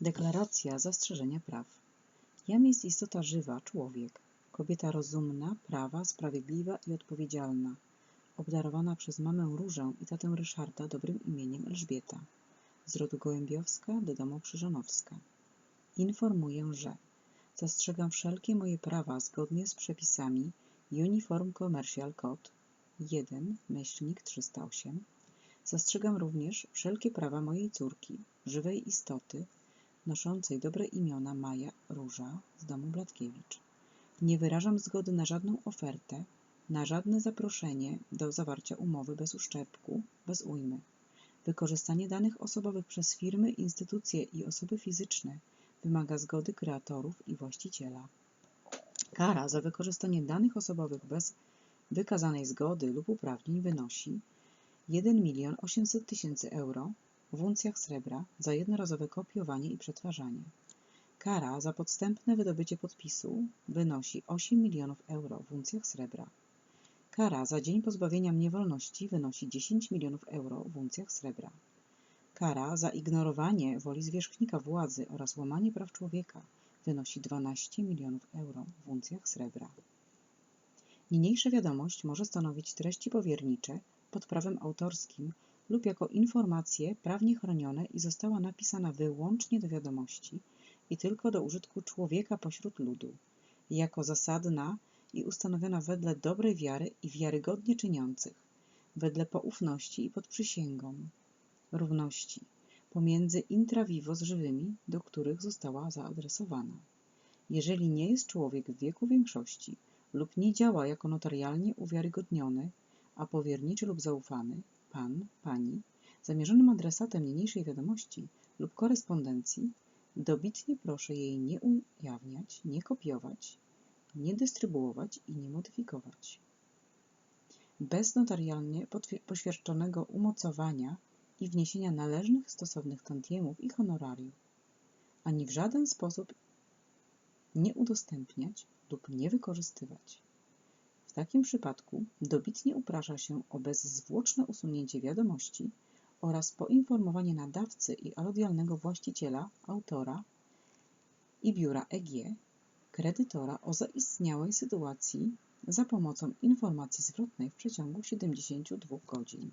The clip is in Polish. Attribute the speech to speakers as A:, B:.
A: Deklaracja zastrzeżenia praw. Jam jest istota żywa, człowiek, kobieta rozumna, prawa, sprawiedliwa i odpowiedzialna, obdarowana przez mamę Różę i tatę Ryszarda dobrym imieniem Elżbieta, z rodu Gołębiowska do domu Krzyżanowska. Informuję, że zastrzegam wszelkie moje prawa zgodnie z przepisami Uniform Commercial Code 1 myślnik 308. Zastrzegam również wszelkie prawa mojej córki, żywej istoty, noszącej dobre imiona Maja Róża z domu Blatkiewicz. Nie wyrażam zgody na żadną ofertę, na żadne zaproszenie do zawarcia umowy bez uszczerbku, bez ujmy. Wykorzystanie danych osobowych przez firmy, instytucje i osoby fizyczne wymaga zgody kreatorów i właściciela. Kara za wykorzystanie danych osobowych bez wykazanej zgody lub uprawnień wynosi 1 milion 800 tysięcy euro w uncjach srebra za jednorazowe kopiowanie i przetwarzanie. Kara za podstępne wydobycie podpisu wynosi 8 milionów euro w uncjach srebra. Kara za dzień pozbawienia mnie wolności wynosi 10 milionów euro w uncjach srebra. Kara za ignorowanie woli zwierzchnika władzy oraz łamanie praw człowieka wynosi 12 milionów euro w uncjach srebra. Niniejsza wiadomość może stanowić treści powiernicze pod prawem autorskim lub jako informacje prawnie chronione i została napisana wyłącznie do wiadomości i tylko do użytku człowieka pośród ludu, jako zasadna i ustanowiona wedle dobrej wiary i wiarygodnie czyniących, wedle poufności i pod przysięgą, równości pomiędzy intra vivos żywymi, do których została zaadresowana. Jeżeli nie jest człowiek w wieku większości lub nie działa jako notarialnie uwiarygodniony, a powierniczy lub zaufany, pan, pani, zamierzonym adresatem niniejszej wiadomości lub korespondencji, dobitnie proszę jej nie ujawniać, nie kopiować, nie dystrybuować i nie modyfikować. Bez notarialnie poświadczonego umocowania i wniesienia należnych stosownych tantiemów i honorariów, ani w żaden sposób nie udostępniać lub nie wykorzystywać. Takim przypadku dobitnie uprasza się o bezzwłoczne usunięcie wiadomości oraz poinformowanie nadawcy i alodialnego właściciela, autora i biura EG, kredytora o zaistniałej sytuacji za pomocą informacji zwrotnej w przeciągu 72 godzin.